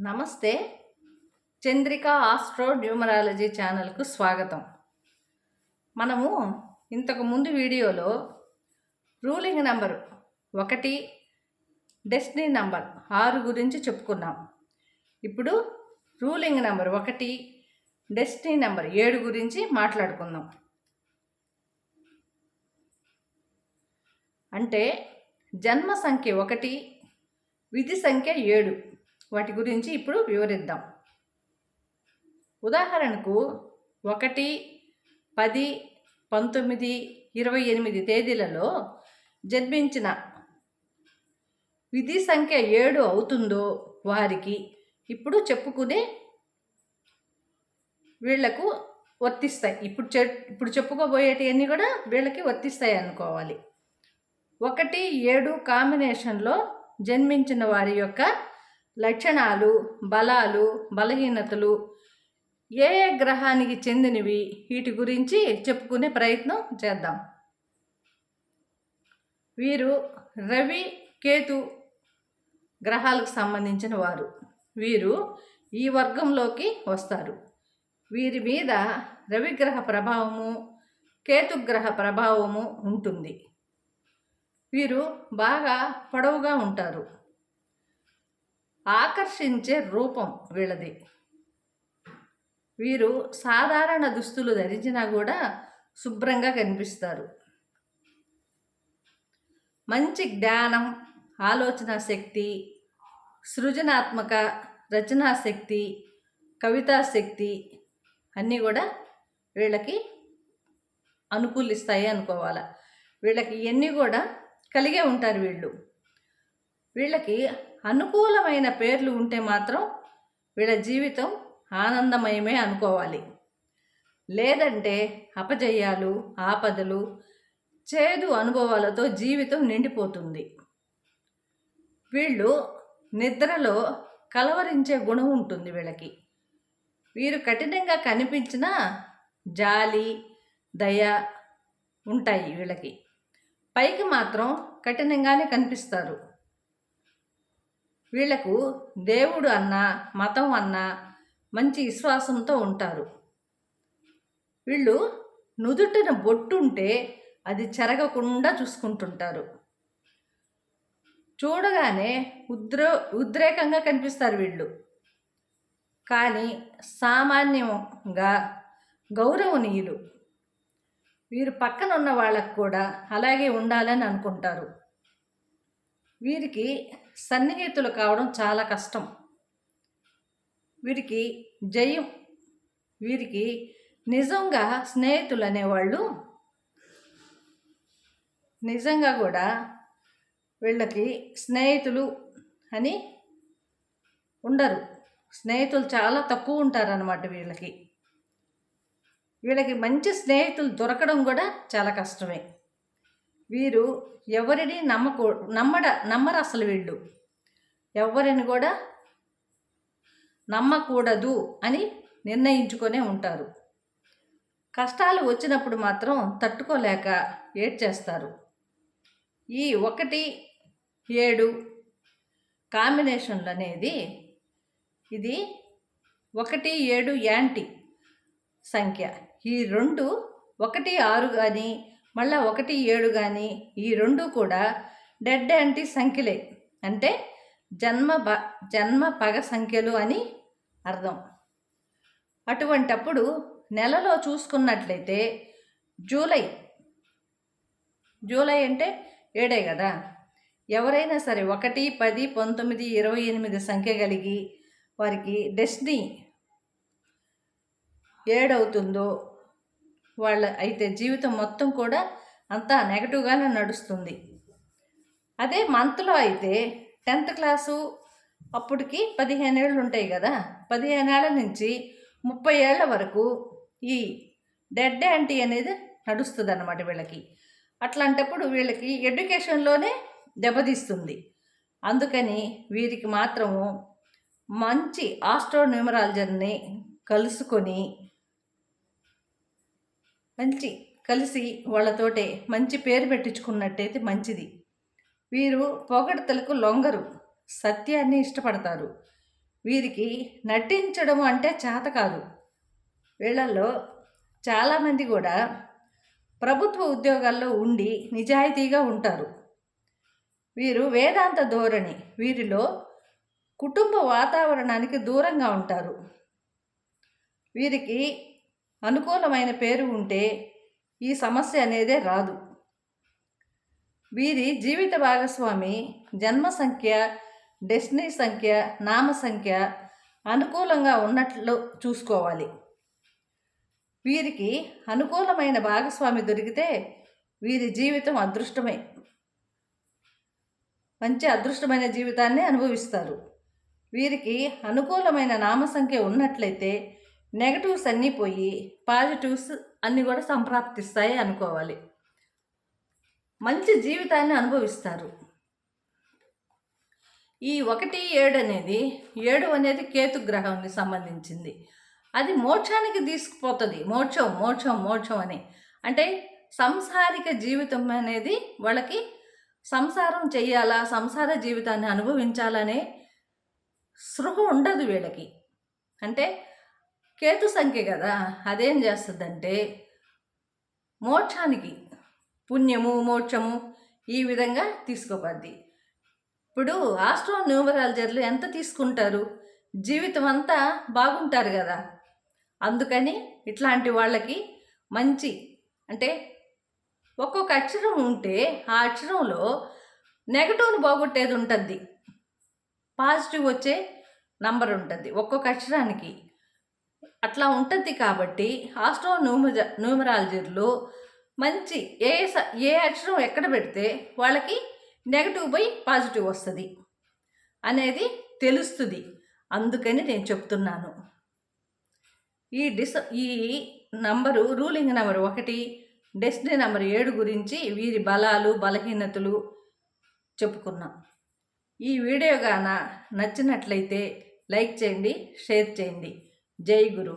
నమస్తే. Chandrika astro numerology ఛానల్కు స్వాగతం. మనము ఇంతకు ముందు వీడియోలో రూలింగ్ నంబర్ ఒకటి డెస్టినీ నంబర్ ఆరు గురించి చెప్పుకున్నాం. ఇప్పుడు రూలింగ్ నంబర్ ఒకటి డెస్టినీ నంబర్ ఏడు గురించి మాట్లాడుకుందాం. అంటే జన్మ సంఖ్య ఒకటి విధి సంఖ్య ఏడు. వాటి గురించి ఇప్పుడు వివరిద్దాం. ఉదాహరణకు ఒకటి పది పంతొమ్మిది ఇరవై ఎనిమిది తేదీలలో జన్మించిన విధి సంఖ్య ఏడు అవుతుందో వారికి ఇప్పుడు చెప్పుకునే వీళ్ళకు వర్తిస్తాయి. ఇప్పుడు చె ఇప్పుడు చెప్పుకోబోయేటివన్నీ కూడా వీళ్ళకి వర్తిస్తాయి అనుకోవాలి. ఒకటి ఏడు కాంబినేషన్లో జన్మించిన వారి యొక్క లక్షణాలు బలాలు బలహీనతలు ఏ ఏ గ్రహానికి చెందినవి వీటి గురించి చెప్పుకునే ప్రయత్నం చేద్దాం. వీరు రవి కేతు గ్రహాలకు సంబంధించిన వారు. వీరు ఈ వర్గంలోకి వస్తారు. వీరి మీద రవిగ్రహ ప్రభావము కేతుగ్రహ ప్రభావము ఉంటుంది. వీరు బాగా పొడవుగా ఉంటారు. ఆకర్షించే రూపం వీళ్ళది. వీరు సాధారణ దుస్తులు ధరించినా కూడా శుభ్రంగా కనిపిస్తారు. మంచి జ్ఞానం ఆలోచన శక్తి సృజనాత్మక రచనా శక్తి కవితా శక్తి అన్నీ కూడా వీళ్ళకి అనుకూలిస్తాయి అనుకోవాలి. వీళ్ళకి ఇవన్నీ కూడా కలిగే ఉంటారు వీళ్ళు. వీళ్ళకి అనుకూలమైన పేర్లు ఉంటే మాత్రం వీళ్ళ జీవితం ఆనందమయమే అనుకోవాలి. లేదంటే అపజయాలు ఆపదలు చేదు అనుభవాలతో జీవితం నిండిపోతుంది. వీళ్ళు నిద్రలో కలవరించే గుణం ఉంటుంది వీళ్ళకి. వీరు కఠినంగా కనిపించిన జాలి దయ ఉంటాయి వీళ్ళకి. పైకి మాత్రం కఠినంగానే కనిపిస్తారు. వీళ్ళకు దేవుడు అన్న మతం అన్న మంచి విశ్వాసంతో ఉంటారు. వీళ్ళు నుదుటిన బొట్టుంటే అది చెరగకుండా చూసుకుంటుంటారు. చూడగానే ఉద్రో ఉద్రేకంగా కనిపిస్తారు వీళ్ళు. కానీ సామాన్యంగా గౌరవనీయులు. వీరు పక్కన ఉన్న వాళ్ళకు కూడా అలాగే ఉండాలని అనుకుంటారు. వీరికి సన్నిహితులు కావడం చాలా కష్టం. వీరికి జయం వీరికి నిజంగా స్నేహితులు అనేవాళ్ళు నిజంగా కూడా వీళ్ళకి స్నేహితులు అని ఉండరు. స్నేహితులు చాలా తక్కువ ఉంటారన్నమాట వీళ్ళకి. వీళ్ళకి మంచి స్నేహితులు దొరకడం కూడా చాలా కష్టమే. వీరు ఎవరిని నమ్మకూ నమ్మడ నమ్మరు అసలు వీళ్ళు. ఎవరిని కూడా నమ్మకూడదు అని నిర్ణయించుకొనే ఉంటారు. కష్టాలు వచ్చినప్పుడు మాత్రం తట్టుకోలేక ఏడ్చేస్తారు. ఈ ఒకటి ఏడు కాంబినేషన్లు అనేది ఇది ఒకటి ఏడు యాంటీ సంఖ్య. ఈ రెండు ఒకటి ఆరు కానీ మళ్ళీ ఒకటి ఏడు కానీ ఈ రెండు కూడా డెడ్ యాంటీ సంఖ్యలే. అంటే జన్మ బ జన్మ పగ సంఖ్యలు అని అర్థం. అటువంటప్పుడు నెలలో చూసుకున్నట్లయితే జూలై జూలై అంటే ఏడే కదా. ఎవరైనా సరే ఒకటి పది పంతొమ్మిది ఇరవై ఎనిమిది సంఖ్య కలిగి వారికి డెస్టినీ ఏడవుతుందో వాళ్ళ అయితే జీవితం మొత్తం కూడా అంతా నెగటివ్గానే నడుస్తుంది. అదే మంత్లో అయితే టెన్త్ క్లాసు అప్పటికి పదిహేను ఏళ్ళు ఉంటాయి కదా పదిహేను ఏళ్ళ నుంచి ముప్పై ఏళ్ళ వరకు ఈ డెడ్ యాంటీ అనేది నడుస్తుంది అన్నమాట వీళ్ళకి. అట్లాంటప్పుడు వీళ్ళకి ఎడ్యుకేషన్లోనే దెబ్బతీస్తుంది. అందుకని వీరికి మాత్రము మంచి ఆస్ట్రో న్యూమరాలజర్ని కలుసుకొని మంచి కలిసి వాళ్ళతోటే మంచి పేరు పెట్టించుకున్నట్టయితే మంచిది. వీరు పొగడతలకు లొంగరు సత్యాన్ని ఇష్టపడతారు. వీరికి నటించడం అంటే చేత కాదు. వీళ్ళల్లో చాలామంది కూడా ప్రభుత్వ ఉద్యోగాల్లో ఉండి నిజాయితీగా ఉంటారు. వీరు వేదాంత ధోరణి వీరిలో కుటుంబ వాతావరణానికి దూరంగా ఉంటారు. వీరికి అనుకూలమైన పేరు ఉంటే ఈ సమస్య అనేదే రాదు. వీరి జీవిత భాగస్వామి జన్మ సంఖ్య డెస్టినీ సంఖ్య నామ సంఖ్య అనుకూలంగా ఉన్నట్లు చూసుకోవాలి. వీరికి అనుకూలమైన భాగస్వామి దొరికితే వీరి జీవితం అదృష్టమే. మంచి అదృష్టమైన జీవితాన్ని అనుభవిస్తారు. వీరికి అనుకూలమైన నామ సంఖ్య ఉన్నట్లయితే నెగటివ్స్ అన్నీ పోయి పాజిటివ్స్ అన్నీ కూడా సంప్రాప్తిస్తాయి అనుకోవాలి. మంచి జీవితాన్ని అనుభవిస్తారు. ఈ ఒకటి ఏడు అనేది ఏడు అనేది కేతు గ్రహానికి సంబంధించింది. అది మోక్షానికి తీసుకుపోతుంది. మోక్షం మోక్షం మోక్షం అని. అంటే సంసారిక జీవితం అనేది వాళ్ళకి సంసారం చేయాలా సంసార జీవితాన్ని అనుభవించాలనే సృహ ఉండదు వీళ్ళకి. అంటే కేతు సంఖ్య కదా అదేం చేస్తుందంటే మోక్షానికి పుణ్యము మోక్షము ఈ విధంగా తీసుకోబద్ది ఇప్పుడు ఆస్ట్రో న్యూమరాలజర్లు ఎంత తీసుకుంటారు? జీవితం అంతా బాగుంటారు కదా. అందుకని ఇట్లాంటి వాళ్ళకి మంచి అంటే ఒక్కొక్క అక్షరం ఉంటే ఆ అక్షరంలో నెగటివ్ను బాగొట్టేది ఉంటుంది. పాజిటివ్ వచ్చే నంబర్ ఉంటుంది ఒక్కొక్క అక్షరానికి. అట్లా ఉంటుంది కాబట్టి ఆస్ట్రో న్యూమజ న్యూమరాలజీలో మంచి ఏ స- ఏ అక్షరం ఎక్కడ పెడితే వాళ్ళకి నెగటివ్ పోయి పాజిటివ్ వస్తుంది అనేది తెలుస్తుంది. అందుకని నేను చెప్తున్నాను. ఈ డిస ఈ నంబరు రూలింగ్ నెంబర్ ఒకటి డెస్టినీ నెంబర్ ఏడు గురించి వీరి బలాలు బలహీనతలు చెప్పుకున్నాం. ఈ వీడియో గాన నచ్చినట్లయితే లైక్ చేయండి షేర్ చేయండి. जय गुरु।